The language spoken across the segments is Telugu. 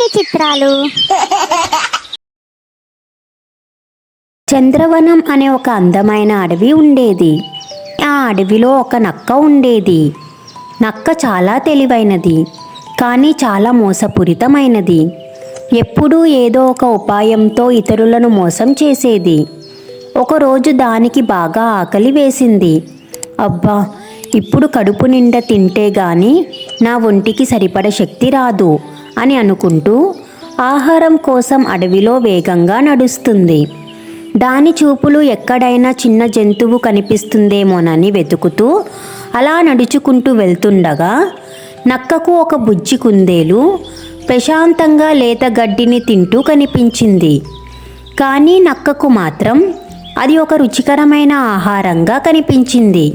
ఇన్ని చిత్రాలు? చంద్రవనం అనే ఒక అందమైన అడవి ఉండేది. ఆ అడవిలో ఒక నక్క ఉండేది. నక్క చాలా తెలివైనది కానీ చాలా మోసపూరితమైనది. ఎప్పుడూ ఏదో ఒక ఉపాయంతో ఇతరులను మోసం చేసేది. ఒకరోజు దానికి బాగా ఆకలి వేసింది. అబ్బా ఇప్పుడు కడుపు నిండా తింటే గాని నా ఒంటికి సరిపడ శక్తి రాదు. అని అనుకుంటూ ఆహారం కోసం అడవిలో వేగంగా నడుస్తుంది. దాని చూపులు ఎక్కడైనా చిన్న జంతువు కనిపిస్తుందేమోనని వెతుకుతూ అలా నడుచుకుంటూ వెళ్తుండగా నక్కకు ఒక బుజ్జి కుందేలు ప్రశాంతంగా లేత గడ్డిని తింటూ కనిపించింది. కానీ నక్కకు మాత్రం అది ఒక రుచికరమైన ఆహారంగా కనిపించింది.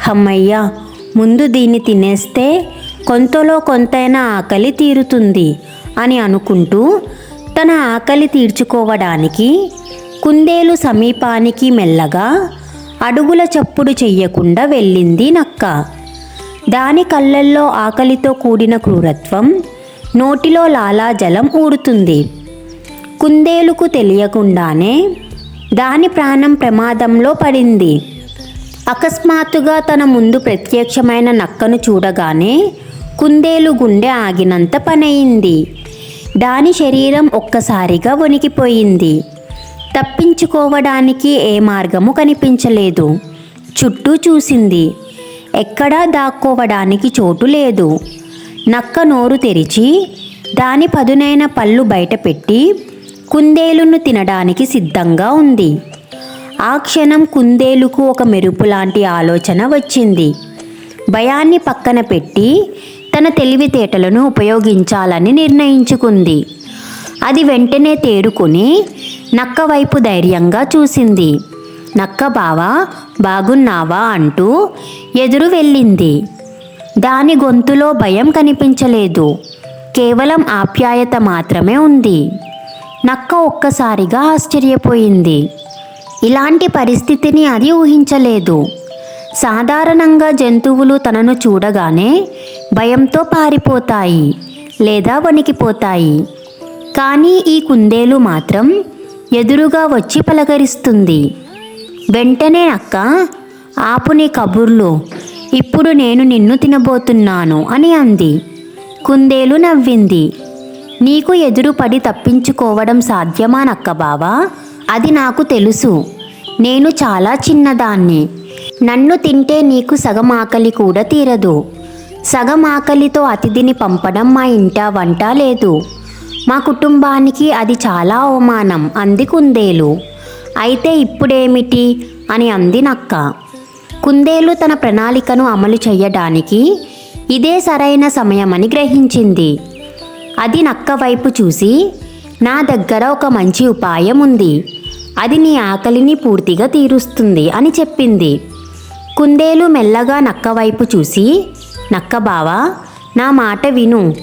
హమ్మయ్య ముందు దీన్ని తినేస్తే కొంతలో కొంతైనా ఆకలి తీరుతుంది అని అనుకుంటూ తన ఆకలి తీర్చుకోవడానికి కుందేలు సమీపానికి మెల్లగా అడుగుల చప్పుడు చెయ్యకుండా వెళ్ళింది నక్క. దాని కళ్ళల్లో ఆకలితో కూడిన క్రూరత్వం నోటిలో లాలాజలం ఊడుతుంది. కుందేలుకు తెలియకుండానే దాని ప్రాణం ప్రమాదంలో పడింది. అకస్మాత్తుగా తన ముందు ప్రత్యక్షమైన నక్కను చూడగానే కుందేలు గుండె ఆగినంత పనయింది. దాని శరీరం ఒక్కసారిగా వణికిపోయింది. తప్పించుకోవడానికి ఏ మార్గము కనిపించలేదు. చుట్టూ చూసింది. ఎక్కడా దాక్కోవడానికి చోటు లేదు. నక్క నోరు తెరిచి దాని పదునైన పళ్ళు బయటపెట్టి కుందేలును తినడానికి సిద్ధంగా ఉంది. ఆ క్షణం కుందేలుకు ఒక మెరుపు లాంటి ఆలోచన వచ్చింది. భయాన్ని పక్కన పెట్టి తన తెలివితేటలను ఉపయోగించాలని నిర్ణయించుకుంది. అది వెంటనే తేరుకుని నక్క వైపు ధైర్యంగా చూసింది. నక్క బావా బాగున్నావా? అంటూ ఎదురు వెళ్ళింది. దాని గొంతులో భయం కనిపించలేదు. కేవలం ఆప్యాయత మాత్రమే ఉంది. నక్క ఒక్కసారిగా ఆశ్చర్యపోయింది. ఇలాంటి పరిస్థితిని అది ఊహించలేదు. సాధారణంగా జంతువులు తనను చూడగానే భయంతో పారిపోతాయి లేదా వణికిపోతాయి. కానీ ఈ కుందేలు మాత్రం ఎదురుగా వచ్చి పలకరిస్తుంది. వెంటనే అక్క ఆపు నీ కబుర్లు. ఇప్పుడు నేను నిన్ను తినబోతున్నాను అని అంది. కుందేలు నవ్వింది. నీకు ఎదురుపడి తప్పించుకోవడం సాధ్యమా నక్క బావా? అది నాకు తెలుసు. నేను చాలా చిన్నదాన్ని. నన్ను తింటే నీకు సగం ఆకలి కూడా తీరదు. సగం ఆకలితో అతిథిని పంపడం మా ఇంట వంట లేదు. మా కుటుంబానికి అది చాలా అవమానం అంది కుందేలు. అయితే ఇప్పుడేమిటి? అని అంది నక్క. కుందేలు తన ప్రణాళికను అమలు చేయడానికి ఇదే సరైన సమయమని గ్రహించింది. అది నక్క వైపు చూసి నా దగ్గర ఒక మంచి ఉపాయం ఉంది. అది నీ ఆకలిని పూర్తిగా తీరుస్తుంది అని చెప్పింది. కుందేలు మెల్లగా నక్క వైపు చూసి నక్క బావా నా మాట విను.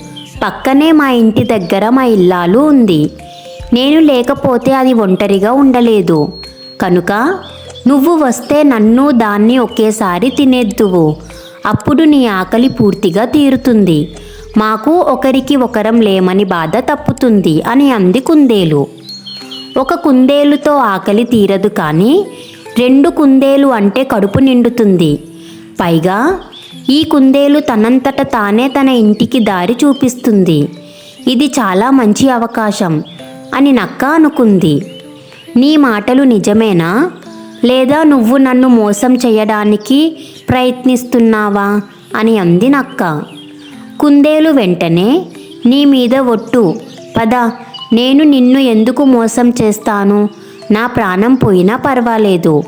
పక్కనే మా ఇంటి దగ్గర మా ఇల్లాలు ఉంది. నేను లేకపోతే అది ఒంటరిగా ఉండలేదు. కనుక నువ్వు వస్తే నన్ను దాన్ని ఒకేసారి తినేద్దువు. అప్పుడు నీ ఆకలి పూర్తిగా తీరుతుంది. మాకు ఒకరికి ఒకరం లేమని బాధ తప్పుతుంది అని అంది కుందేలు. ఒక కుందేలుతో ఆకలి తీరదు కానీ రెండు కుందేలు అంటే కడుపు నిండుతుంది. పైగా ఈ కుందేలు తనంతట తానే తన ఇంటికి దారి చూపిస్తుంది. ఇది చాలా మంచి అవకాశం అని నక్క అనుకుంది. నీ మాటలు నిజమేనా? లేదా నువ్వు నన్ను మోసం చేయడానికి ప్రయత్నిస్తున్నావా? అని అంది నక్క. కుందేలు వెంటనే నీ మీద ఒట్టు. పద నేను నిన్ను ఎందుకు మోసం చేస్తాను? నా ప్రాణం పోయినా పర్వాలేదు.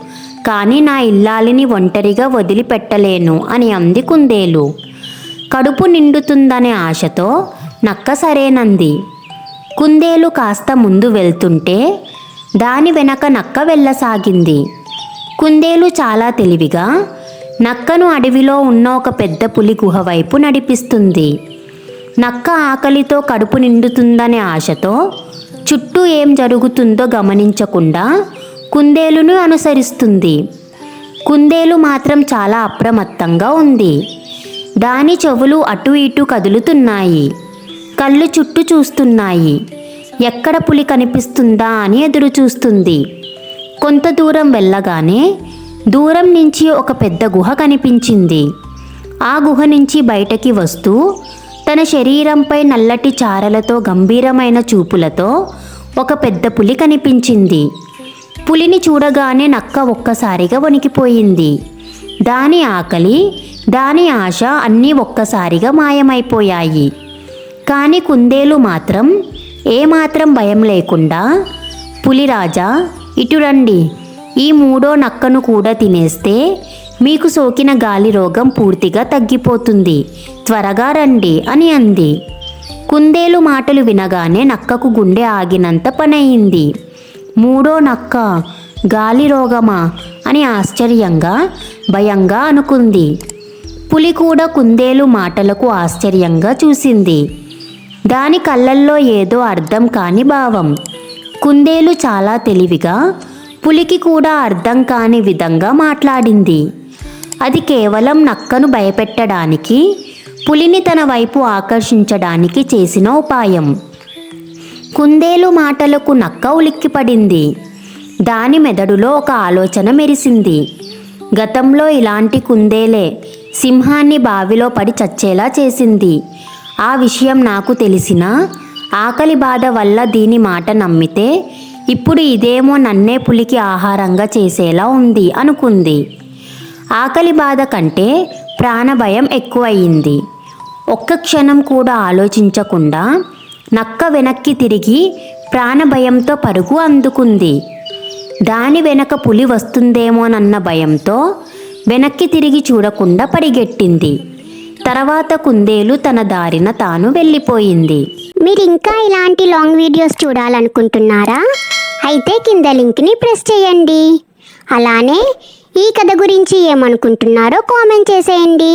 కానీ నా ఇల్లాలిని ఒంటరిగా వదిలిపెట్టలేను అని అంది కుందేలు. కడుపు నిండుతుందనే ఆశతో నక్క సరేనంది కుందేలు కాస్త ముందు వెళ్తుంటే దాని వెనక నక్క వెళ్ళసాగింది. కుందేలు చాలా తెలివిగా నక్కను అడవిలో ఉన్న ఒక పెద్ద పులి గుహ వైపు నడిపిస్తుంది. నక్క ఆకలితో కడుపు నిండుతుందనే ఆశతో చుట్టూ ఏం జరుగుతుందో గమనించకుండా కుందేలును అనుసరిస్తుంది. కుందేలు మాత్రం చాలా అప్రమత్తంగా ఉంది. దాని చెవులు అటు ఇటు కదులుతున్నాయి. కళ్ళు చుట్టూ చూస్తున్నాయి. ఎక్కడ పులి కనిపిస్తుందా అని ఎదురు చూస్తుంది కొంత దూరం వెళ్ళగానే దూరం నుంచి ఒక పెద్ద గుహ కనిపించింది. ఆ గుహ నుంచి బయటకి వస్తూ తన శరీరంపై నల్లటి చారలతో గంభీరమైన చూపులతో ఒక పెద్ద పులి కనిపించింది. పులిని చూడగానే నక్క ఒక్కసారిగా వణికిపోయింది. దాని ఆకలి దాని ఆశ అన్నీ ఒక్కసారిగా మాయమైపోయాయి. కానీ కుందేలు మాత్రం ఏమాత్రం భయం లేకుండా పులిరాజా ఇటు రండి ఈ మూడో నక్కను కూడా తినేస్తే మీకు సోకిన గాలి రోగం పూర్తిగా తగ్గిపోతుంది. త్వరగా రండి అని అంది. కుందేలు మాటలు వినగానే నక్కకు గుండె ఆగినంత పనయింది. మూడో నక్క గాలి రోగమా? అని ఆశ్చర్యంగా భయంగా అనుకుంది. పులి కూడా కుందేలు మాటలకు ఆశ్చర్యంగా చూసింది. దాని కళ్ళల్లో ఏదో అర్థం కాని భావం. కుందేలు చాలా తెలివిగా పులికి కూడా అర్థం కాని విధంగా మాట్లాడింది. అది కేవలం నక్కను భయపెట్టడానికి పులిని తన వైపు ఆకర్షించడానికి చేసిన ఉపాయం. కుందేలు మాటలకు నక్క ఉలిక్కిపడింది. దాని మెదడులో ఒక ఆలోచన మెరిసింది. గతంలో ఇలాంటి కుందేలే సింహాన్ని బావిలో పడి చచ్చేలా చేసింది. ఆ విషయం నాకు తెలిసినా ఆకలి బాధ వల్ల దీని మాట నమ్మితే ఇప్పుడు ఇదేమో నన్నే పులికి ఆహారంగా చేసేలా ఉంది అనుకుంది. ఆకలి బాధ కంటే ప్రాణభయం ఎక్కువయింది. ఒక్క క్షణం కూడా ఆలోచించకుండా నక్క వెనక్కి తిరిగి ప్రాణభయంతో పరుగు అందుకుంది. దాని వెనక పులి వస్తుందేమోనన్న భయంతో వెనక్కి తిరిగి చూడకుండా పరిగెట్టింది తర్వాత కుందేలు తన దారిన తాను వెళ్ళిపోయింది. మీరు ఇంకా ఇలాంటి లాంగ్ వీడియోస్ చూడాలనుకుంటున్నారా? అయితే కింద లింక్ని ప్రెస్ చేయండి. అలానే ఈ కథ గురించి ఏమనుకుంటున్నారో కామెంట్ చేసేయండి.